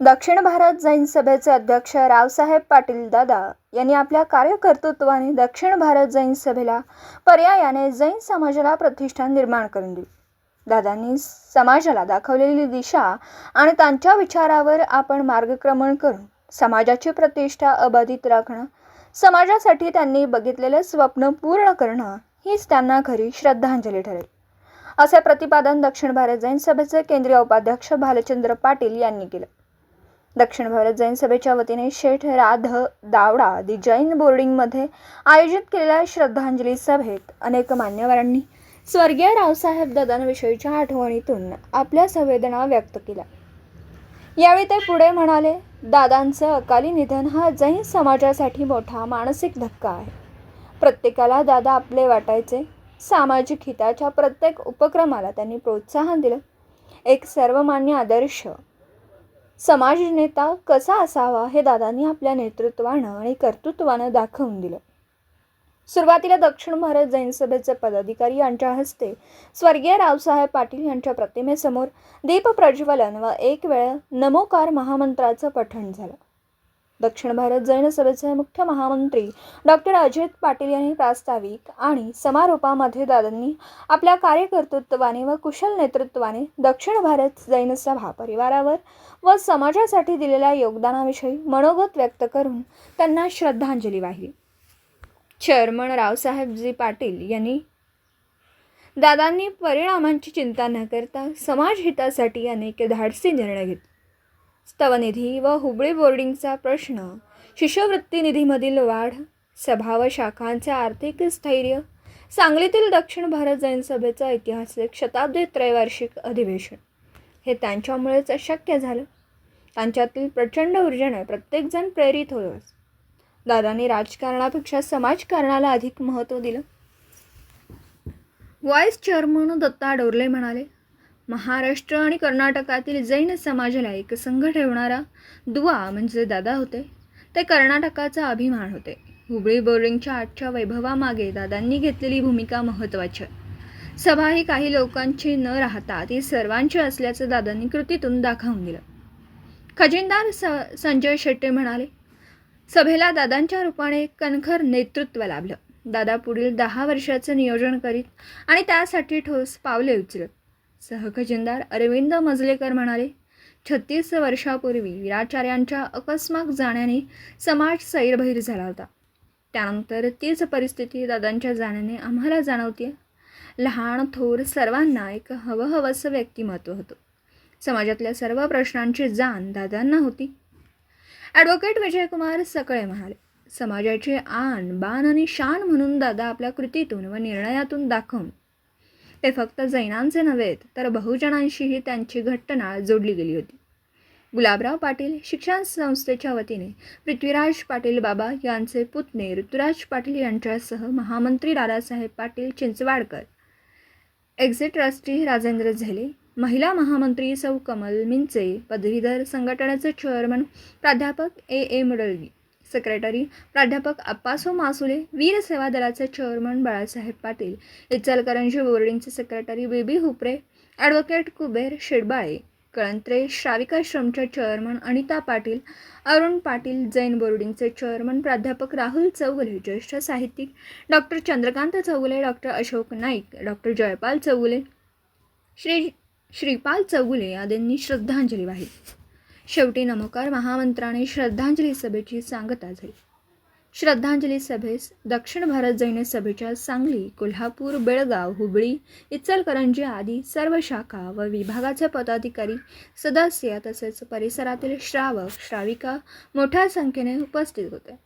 दक्षिण भारत जैन सभेचे अध्यक्ष रावसाहेब पाटील दादा यांनी आपल्या कार्यकर्तृत्वाने दक्षिण भारत जैन सभेला पर्यायाने जैन समाजाला प्रतिष्ठान निर्माण करून दिली. दादांनी समाजाला दाखवलेली दिशा आणि त्यांच्या विचारावर आपण मार्गक्रमण करून समाजाची प्रतिष्ठा अबाधित राखणं समाजासाठी त्यांनी बघितलेलं स्वप्न पूर्ण करणं हीच त्यांना खरी श्रद्धांजली ठरेल. असे प्रतिपादन दक्षिण भारत जैन सभेचे केंद्रीय उपाध्यक्ष भालचंद्र पाटील यांनी केलं. दक्षिण भारत जैन सभेच्या वतीने शेठ राध दावडा दि जैन बोर्डिंगमध्ये आयोजित केलेल्या श्रद्धांजली सभेत अनेक मान्यवरांनी स्वर्गीय रावसाहेब दादांविषयीच्या आठवणीतून आपल्या संवेदना व्यक्त केल्या. यावेळी ते पुढे म्हणाले दादांचं अकाली निधन हा जैन समाजासाठी मोठा मानसिक धक्का आहे. प्रत्येकाला दादा आपले वाटायचे. सामाजिक हिताच्या प्रत्येक उपक्रमाला त्यांनी प्रोत्साहन दिलं. एक सर्वमान्य आदर्श समाजनेता कसा असावा हे दादांनी आपल्या नेतृत्वानं आणि कर्तृत्वानं दाखवून दिलं. सुरुवातीला दक्षिण भारत जैन सभेचे पदाधिकारी यांच्या हस्ते स्वर्गीय रावसाहेब पाटील यांच्या प्रतिमेसमोर दीप प्रज्वलन व एक वेळ नमोकार महामंत्राचं पठण झालं. दक्षिण भारत जैन सभेचे मुख्य महामंत्री डॉक्टर अजित पाटील यांनी प्रास्ताविक आणि समारोपामध्ये दादांनी आपल्या कार्यकर्तृत्वाने व कुशल नेतृत्वाने दक्षिण भारत जैन सभा परिवारावर व समाजासाठी दिलेल्या योगदानाविषयी मनोगत व्यक्त करून त्यांना श्रद्धांजली वाहिली. चेअरमन रावसाहेबजी पाटील यांनी दादांनी परिणामांची चिंता न करता समाज हितासाठी अनेक धाडसी निर्णय घेतले. स्तवनिधी व हुबळी बोर्डिंगचा प्रश्न. शिष्यवृत्ती निधीमधील वाढ सभा व शाखांचे आर्थिक स्थैर्य सांगलीतील दक्षिण भारत जैन सभेचं ऐतिहासिक शताब्दी त्रैवार्षिक अधिवेशन हे त्यांच्यामुळेच शक्य झालं. त्यांच्यातील प्रचंड ऊर्जेने प्रत्येकजण प्रेरित होतोच दादांनी राजकारणापेक्षा समाजकारणाला अधिक महत्त्व दिलं. व्हाईस चेअरमन दत्ता डोरले म्हणाले महाराष्ट्र आणि कर्नाटकातील जैन समाजाला एक संघ ठेवणारा दुवा म्हणजे दादा होते. ते कर्नाटकाचा अभिमान होते. हुबळी बोर्डिंगच्या आजच्या वैभवामागे दादांनी घेतलेली भूमिका महत्त्वाची. आहे. सभा ही काही लोकांची न राहता ती सर्वांची असल्याचं दादांनी कृतीतून दाखवून दिलं. खजिनदार स संजय शेट्टे म्हणाले सभेला दादांच्या रूपाने कणखर नेतृत्व लाभलं. दादा पुढील दहा वर्षाचं नियोजन करीत आणि त्यासाठी ठोस पावले उचलत. सहखजिनदार अरविंद मजलेकर म्हणाले छत्तीस वर्षापूर्वी वीराचार्यांच्या अकस्मात जाण्याने समाज सैरभैर झाला होता. त्यानंतर तीच परिस्थिती दादांच्या जाण्याने आम्हाला जाणवते लहान थोर सर्वांना एक हवं हवंसं व्यक्तिमत्व होतं. समाजातल्या सर्व प्रश्नांची जाण दादांना होती. ॲडव्होकेट विजयकुमार सकळे म्हणाले समाजाची आण बाण आणि शान म्हणून दादा आपल्या कृतीतून व निर्णयातून दाखवून हे फक्त जैनांचे नव्हेत तर बहुजनांशीही त्यांची घट्टनाळ जोडली गेली होती. गुलाबराव पाटील शिक्षण संस्थेच्या वतीने पृथ्वीराज पाटील बाबा यांचे पुतणे ऋतुराज पाटील यांच्यासह महामंत्री दादासाहेब पाटील चिंचवाडकर एक्झिट ट्रस्टी राजेंद्र झेले महिला महामंत्री सौ कमल मिंचे पदवीधर संघटनेचे चेअरमन प्राध्यापक ए ए मुडलगी सेक्रेटरी प्राध्यापक अप्पासो मासुले वीर सेवा दलाचे chairman Balasaheb Patil Ichalkaranji बोर्डिंगचे secretary Baby Hupre advocate Kuber Shedbale Kalantre श्राविकाश्रमच्या chairman Anita Patil Arun Patil Jain बोर्डिंगचे चेअरमन प्राध्यापक राहुल चौगुले ज्येष्ठ साहित्यिक doctor Chandrakant Chougule doctor Ashok Naik doctor Jaypal Chougule Shri Shripal Chougule आदींनी श्रद्धांजली वाहिली. शेवटी नमोकार महामंत्राने श्रद्धांजली सभेची सांगता झाली. श्रद्धांजली सभेस दक्षिण भारत जैन सभेच्या सांगली कोल्हापूर बेळगाव हुबळी इचलकरंजी आदी सर्व शाखा व विभागाचे पदाधिकारी सदस्य तसेच परिसरातील श्रावक श्राविका मोठ्या संख्येने उपस्थित होते.